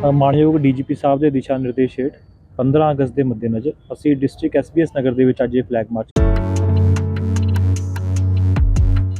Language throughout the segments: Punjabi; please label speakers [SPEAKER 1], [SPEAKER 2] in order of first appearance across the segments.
[SPEAKER 1] ਅ, ਡੀਜੀਪੀ ਸਾਹਿਬ ਦੇ ਦਿਸ਼ਾ ਨਿਰਦੇਸ਼ ਹੇਠ 15 ਅਗਸਤ ਦੇ ਮੱਦੇਨਜ਼ਰ ਅਸੀਂ ਡਿਸਟ੍ਰਿਕਟ ਐਸਬੀਐਸ ਨਗਰ ਦੇ ਵਿੱਚ ਅੱਜ ਇਹ ਫਲੈਗ ਮਾਰਚ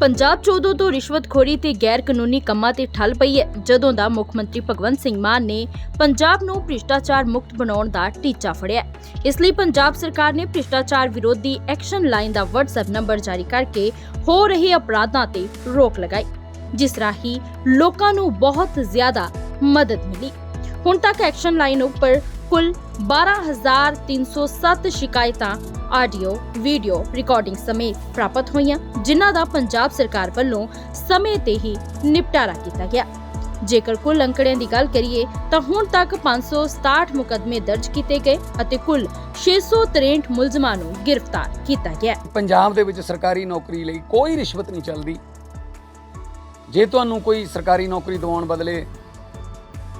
[SPEAKER 2] ਪੰਜਾਬ 'ਚ ਉਦੋਂ ਤੋਂ ਰਿਸ਼ਵਤਖੋਰੀ ਤੇ ਗੈਰ ਕਾਨੂੰਨੀ ਕੰਮਾਂ ਤੇ ਠੱਲ ਪਈ ਹੈ ਜਦੋਂ ਦਾ ਮੁੱਖ ਮੰਤਰੀ ਭਗਵੰਤ ਸਿੰਘ ਮਾਨ ਨੇ ਪੰਜਾਬ ਨੂੰ ਭ੍ਰਿਸ਼ਟਾਚਾਰ ਮੁਕਤ ਬਣਾਉਣ ਦਾ ਟੀਚਾ ਫੜਿਆ। ਇਸ ਲਈ ਪੰਜਾਬ ਸਰਕਾਰ ਨੇ ਭ੍ਰਿਸ਼ਟਾਚਾਰ ਵਿਰੋਧੀ ਐਕਸ਼ਨ ਲਾਈਨ ਦਾ WhatsApp ਨੰਬਰ ਜਾਰੀ ਕਰਕੇ ਹੋ ਰਹੇ ਅਪਰਾਧਾਂ ਤੇ ਰੋਕ ਲਗਾਈ ਜਿਸ ਰਾਹੀਂ ਲੋਕਾਂ ਨੂੰ ਬਹੁਤ ਜ਼ਿਆਦਾ ਮਦਦ ਮਿਲੀ। ਹੁਣ ਤੱਕ ਐਕਸ਼ਨ ਲਾਈਨ ਉੱਪਰ ਕੁੱਲ 12307 ਸ਼ਿਕਾਇਤਾਂ, ਆਡੀਓ, ਵੀਡੀਓ ਰਿਕਾਰਡਿੰਗ ਸਮੇਤ ਪ੍ਰਾਪਤ ਹੋਈਆਂ, ਜਿਨ੍ਹਾਂ ਦਾ ਪੰਜਾਬ ਸਰਕਾਰ ਵੱਲੋਂ ਸਮੇਂ ਤੇ ਹੀ ਨਿਪਟਾਰਾ ਕੀਤਾ ਗਿਆ। ਜੇਕਰ ਕੁੱਲ ਅੰਕੜਿਆਂ ਦੀ ਗੱਲ ਕਰੀਏ, ਤਾਂ ਹੁਣ ਤੱਕ 567 ਮੁਕੱਦਮੇ ਦਰਜ ਕੀਤੇ ਗਏ ਅਤੇ ਕੁੱਲ 663 ਮੁਲਜ਼ਮਾਂ ਨੂੰ ਗ੍ਰਿਫਤਾਰ ਕੀਤਾ ਗਿਆ।
[SPEAKER 3] ਪੰਜਾਬ ਦੇ ਵਿੱਚ ਸਰਕਾਰੀ ਨੌਕਰੀ ਲਈ ਕੋਈ ਰਿਸ਼ਵਤ ਨਹੀਂ ਚੱਲਦੀ। ਜੇ ਤੁਹਾਨੂੰ ਕੋਈ ਸਰਕਾਰੀ ਨੌਕਰੀ ਦਿਵਾਉਣ ਬਦਲੇ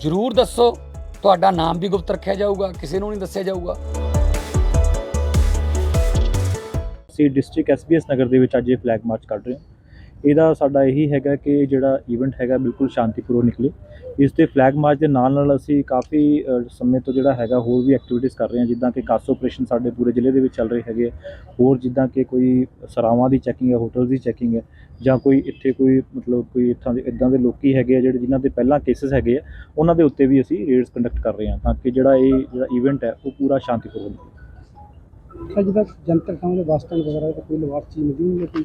[SPEAKER 3] ਜ਼ਰੂਰ ਦੱਸੋ। ਤੁਹਾਡਾ ਨਾਮ ਵੀ ਗੁਪਤ ਰੱਖਿਆ ਜਾਊਗਾ, ਕਿਸੇ ਨੂੰ ਨਹੀਂ ਦੱਸਿਆ ਜਾਊਗਾ।
[SPEAKER 1] ਅਸੀਂ ਡਿਸਟ੍ਰਿਕਟ ਐਸਬੀਐਸ ਨਗਰ ਦੇ ਵਿੱਚ ਅੱਜ ਇਹ ਫਲੈਗ ਮਾਰਚ ਕੱਢ ਰਹੇ ਹਾਂ। ਇਹਦਾ ਸਾਡਾ ਇਹੀ ਹੈਗਾ ਕਿ ਜਿਹੜਾ ਈਵੈਂਟ ਹੈਗਾ ਬਿਲਕੁਲ ਸ਼ਾਂਤੀਪੂਰਵਕ ਨਿਕਲੇ। ਇਸ 'ਤੇ ਫਲੈਗ ਮਾਰਚ ਦੇ ਨਾਲ ਨਾਲ ਅਸੀਂ ਕਾਫੀ ਸਮੇਂ ਤੋਂ ਜਿਹੜਾ ਹੈਗਾ ਹੋਰ ਵੀ ਐਕਟੀਵਿਟੀਜ਼ ਕਰ ਰਹੇ ਹਾਂ, ਜਿੱਦਾਂ ਕਿ ਕਾਸ ਆਪਰੇਸ਼ਨ ਸਾਡੇ ਪੂਰੇ ਜ਼ਿਲ੍ਹੇ ਦੇ ਵਿੱਚ ਚੱਲ ਰਹੇ ਹੈਗੇ। ਆ। ਹੋਰ ਜਿੱਦਾਂ ਕਿ ਕੋਈ ਸਰਾਵਾਂ ਦੀ ਚੈਕਿੰਗ ਹੈ ਹੋਟਲ ਦੀ ਚੈਕਿੰਗ ਹੈ, ਜਾਂ ਕੋਈ ਇੱਥੇ ਕੋਈ ਮਤਲਬ ਕੋਈ ਇੱਥਾਂ ਦੇ, ਇਦਾਂ ਦੇ ਲੋਕੀ ਹੈਗੇ ਆ ਜਿਹੜੇ ਜਿਨ੍ਹਾਂ ਦੇ ਪਹਿਲਾਂ ਕੇਸਿਸ ਹੈਗੇ ਆ, ਉਹਨਾਂ ਦੇ ਉੱਤੇ ਵੀ ਅਸੀਂ ਰੇਡਸ ਕੰਡਕਟ ਕਰ ਰਹੇ ਹਾਂ ਤਾਂ ਕਿ ਜਿਹੜਾ ਇਹ, ਜਿਹੜਾ ਈਵੈਂਟ ਹੈ, ਉਹ ਪੂਰਾ ਸ਼ਾਂਤੀਪੂਰਵਕ ਨਿਕਲੇ।
[SPEAKER 4] ਅੱਜ ਤੱਕ ਜਨਤਕ ਥਾਂ ਦੇ ਬੱਸ ਸਟੈਂਡ ਵਗੈਰਾ ਤੇ ਕੋਈ ਲਵਾਰ ਨਹੀਂ ਹੈ ਕੋਈ?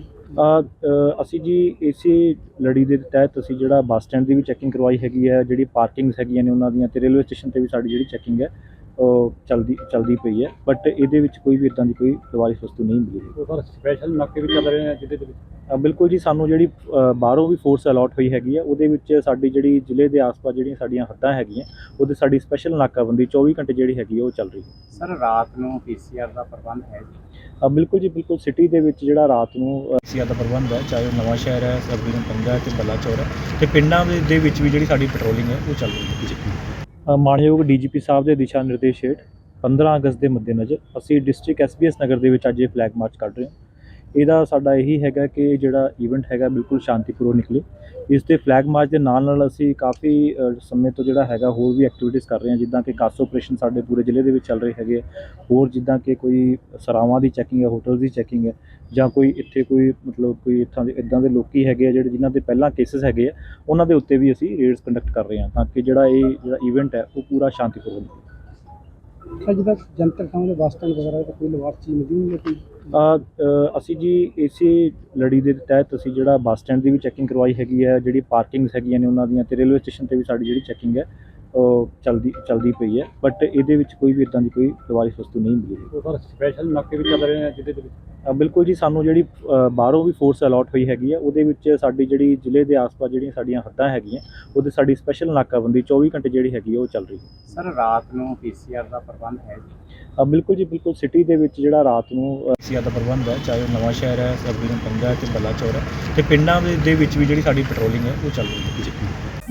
[SPEAKER 1] ਅਸੀਂ ਜੀ ਇਸੇ ਲੜੀ ਦੇ ਤਹਿਤ ਅਸੀਂ ਜਿਹੜਾ ਬੱਸ ਸਟੈਂਡ ਦੀ ਵੀ ਚੈਕਿੰਗ ਕਰਵਾਈ ਹੈਗੀ ਹੈ ਜਿਹੜੀ ਪਾਰਕਿੰਗਸ ਹੈਗੀਆਂ ਨੇ ਉਹਨਾਂ ਦੀਆਂ ਤੇ ਰੇਲਵੇ ਸਟੇਸ਼ਨ ਤੇ ਵੀ ਸਾਡੀ ਜਿਹੜੀ ਚੈਕਿੰਗ ਹੈ ਉਹ ਚਲਦੀ ਚਲਦੀ ਪਈ ਹੈ। ਬਟ ਇਹਦੇ ਵਿੱਚ ਕੋਈ ਵੀ ਇਦਾਂ ਦੀ ਕੋਈ ਲਵਾਰਿਸ ਵਸਤੂ ਨਹੀਂ ਮਿਲੀ
[SPEAKER 4] ਉਹ ਸਰ ਸਪੈਸ਼ਲ ਨਾਕੇ ਵੀ ਚੱਲ ਰਹੇ ਨੇ ਜਿਹਦੇ ਦੇ ਵਿੱਚ
[SPEAKER 1] ਬਿਲਕੁਲ ਜੀ ਸਾਨੂੰ ਜਿਹੜੀ ਬਾਹਰੋਂ ਵੀ ਫੋਰਸ ਅਲਾਟ ਹੋਈ ਹੈਗੀ ਹੈ ਉਹਦੇ ਵਿੱਚ ਸਾਡੀ ਜਿਹੜੀ ਜ਼ਿਲ੍ਹੇ ਦੇ ਆਸ-ਪਾਸ ਜਿਹੜੀਆਂ ਸਾਡੀਆਂ ਹੱਦਾਂ ਹੈਗੀਆਂ ਉਹਦੇ ਸਾਡੀ ਸਪੈਸ਼ਲ ਨਾਕਾਬੰਦੀ 24 ਘੰਟੇ ਜਿਹੜੀ ਹੈਗੀ ਹੈ ਉਹ ਚੱਲ ਰਹੀ ਹੈ।
[SPEAKER 4] ਸਰ ਰਾਤ ਨੂੰ ਪੀਸੀਆਰ ਦਾ ਪ੍ਰਬੰਧ ਹੈ ਜੀ?
[SPEAKER 1] ਬਿਲਕੁਲ ਜੀ ਬਿਲਕੁਲ ਸਿਟੀ ਦੇ ਵਿੱਚ ਜਿਹੜਾ ਰਾਤ ਨੂੰ ਸੀਆ ਦਾ ਪ੍ਰਬੰਧ ਹੈ ਚਾਹੇ ਉਹ ਨਵਾਂ ਸ਼ਹਿਰ ਹੈ ਸਰਬੀਨ ਪੰਜਾ ਤੇ ਬਲਾਚੌਰ ਹੈ ਤੇ ਪਿੰਡਾਂ ਦੇ- ਵਿੱਚ ਵੀ ਜਿਹੜੀ ਸਾਡੀ ਪੈਟਰੋਲਿੰਗ ਹੈ ਉਹ ਚੱਲ ਰਹੀ ਹੈ। ਜੀ। ਮਾਣਯੋਗ ਡੀਜੀਪੀ ਸਾਹਿਬ ਦੇ ਦਿਸ਼ਾ ਨਿਰਦੇਸ਼ ਹੇਠ 15 ਅਗਸਤ ਦੇ ਮੱਦੇਨਜ਼ਰ ਅਸੀਂ ਡਿਸਟ੍ਰਿਕਟ ਐਸਬੀਐਸ ਨਗਰ ਦੇ ਵਿੱਚ ਅੱਜ ਇਹ ਫਲੈਗ ਮਾਰਚ ਕੱਢ ਰਹੇ ਹਾਂ। ਇਹਦਾ ਸਾਡਾ ਇਹੀ ਹੈਗਾ ਕਿ ਜਿਹੜਾ ਇਵੈਂਟ ਹੈਗਾ ਬਿਲਕੁਲ ਸ਼ਾਂਤੀਪੂਰਵਕ ਨਿਕਲੇ ਇਸ 'ਤੇ ਫਲੈਗ ਮਾਰਚ ਦੇ ਨਾਲ ਨਾਲ ਅਸੀਂ ਕਾਫੀ ਸਮੇਂ ਤੋਂ ਜਿਹੜਾ ਹੈਗਾ ਹੋਰ ਵੀ ਐਕਟੀਵਿਟੀਜ਼ ਕਰ ਰਹੇ ਹਾਂ, ਜਿੱਦਾਂ ਕਿ ਕਾਸ ਆਪਰੇਸ਼ਨ ਸਾਡੇ ਪੂਰੇ ਜ਼ਿਲ੍ਹੇ ਦੇ ਵਿੱਚ ਚੱਲ ਰਹੇ ਹੈਗੇ ਆ। ਹੋਰ ਜਿੱਦਾਂ ਕਿ ਕੋਈ ਸਰਾਵਾਂ ਦੀ ਚੈਕਿੰਗ ਹੈ ਹੋਟਲ ਦੀ ਚੈਕਿੰਗ ਹੈ, ਜਾਂ ਕੋਈ ਇੱਥੇ ਕੋਈ ਮਤਲਬ ਕੋਈ ਇੱਥਾਂ ਦੇ, ਇਦਾਂ ਦੇ ਲੋਕੀ ਹੈਗੇ ਆ ਜਿਹੜੇ ਜਿਨ੍ਹਾਂ ਦੇ ਪਹਿਲਾਂ ਕੇਸਿਸ ਹੈਗੇ ਆ, ਉਹਨਾਂ ਦੇ ਉੱਤੇ ਵੀ ਅਸੀਂ ਰੇਡਸ ਕੰਡਕਟ ਕਰ ਰਹੇ ਹਾਂ, ਤਾਂ ਕਿ ਜਿਹੜਾ ਇਹ ਜਿਹੜਾ ਇਵੈਂਟ ਹੈ, ਉਹ ਪੂਰਾ ਸ਼ਾਂਤੀਪੂਰਵਕ ਨਿਕਲੇ
[SPEAKER 4] ਅੱਜ ਤੱਕ ਜਨਤਕ ਥਾਂ ਦੇ ਬੱਸ ਸਟੈਂਡ ਵਗੈਰਾ ਤੇ ਕੋਈ ਲਵਾਰ ਚੀਜ਼ ਨਹੀਂ ਹੈ ਕੋਈ?
[SPEAKER 1] ਅ, ਅ, ਅਸੀਂ ਜੀ ਇਸੇ ਲੜੀ ਦੇ ਤਹਿਤ ਅਸੀਂ ਜਿਹੜਾ ਬੱਸ ਸਟੈਂਡ ਦੀ ਵੀ ਚੈਕਿੰਗ ਕਰਵਾਈ ਹੈਗੀ ਹੈ ਜਿਹੜੀ ਪਾਰਕਿੰਗਸ ਹੈਗੀਆਂ ਨੇ ਉਹਨਾਂ ਦੀਆਂ ਤੇ ਰੇਲਵੇ ਸਟੇਸ਼ਨ ਤੇ ਵੀ ਸਾਡੀ ਜਿਹੜੀ ਚੈਕਿੰਗ ਹੈ ਚਲਦੀ ਚਲਦੀ ਪਈ ਹੈ ਬਟ ਇਹਦੇ ਵਿੱਚ ਕੋਈ ਵੀ ਇਦਾਂ ਦੀ ਕੋਈ ਲਵਾਰਿਸ ਵਸਤੂ ਨਹੀਂ ਮਿਲੀ ਹੈ
[SPEAKER 4] ਉਹ ਸਰ ਸਪੈਸ਼ਲ ਨਾਕੇ ਵੀ ਚੱਲ ਰਹੇ ਨੇ ਜਿਹਦੇ ਦੇ ਵਿੱਚ
[SPEAKER 1] ਬਿਲਕੁਲ ਜੀ ਸਾਨੂੰ ਜਿਹੜੀ ਬਾਹਰੋਂ ਵੀ ਫੋਰਸ ਅਲਾਟ ਹੋਈ ਹੈਗੀ ਹੈ ਉਹਦੇ ਵਿੱਚ ਸਾਡੀ ਜਿਹੜੀ ਜ਼ਿਲ੍ਹੇ ਦੇ ਆਸ-ਪਾਸ ਜਿਹੜੀਆਂ ਸਾਡੀਆਂ ਹੱਦਾਂ ਹੈਗੀਆਂ ਉਹਦੇ ਸਾਡੀ ਸਪੈਸ਼ਲ ਨਾਕਾਬੰਦੀ 24 ਘੰਟੇ ਜਿਹੜੀ ਹੈਗੀ ਉਹ ਚੱਲ ਰਹੀ ਹੈ।
[SPEAKER 4] ਸਰ ਰਾਤ ਨੂੰ ਪੀਸੀਆਰ ਦਾ ਪ੍ਰਬੰਧ ਹੈ ਜੀ?
[SPEAKER 1] ਬਿਲਕੁਲ ਜੀ ਬਿਲਕੁਲ ਸਿਟੀ ਦੇ ਵਿੱਚ ਜਿਹੜਾ ਰਾਤ ਨੂੰ ਸੀਆ ਦਾ ਪ੍ਰਬੰਧ ਹੈ ਚਾਹੇ ਉਹ ਨਵਾਂ ਸ਼ਹਿਰ ਹੈ ਸਰਬੀਨ ਪੰਜਾ ਤੇ ਬਲਾਚੌਰ ਹੈ ਤੇ ਪਿੰਡਾਂ ਦੇ- ਦੇ ਵਿੱਚ ਵੀ ਜਿਹੜੀ ਸਾਡੀ ਪੈਟਰੋਲਿੰਗ ਹੈ ਉਹ ਚੱਲ ਰਹੀ ਹੈ। ਜੀ।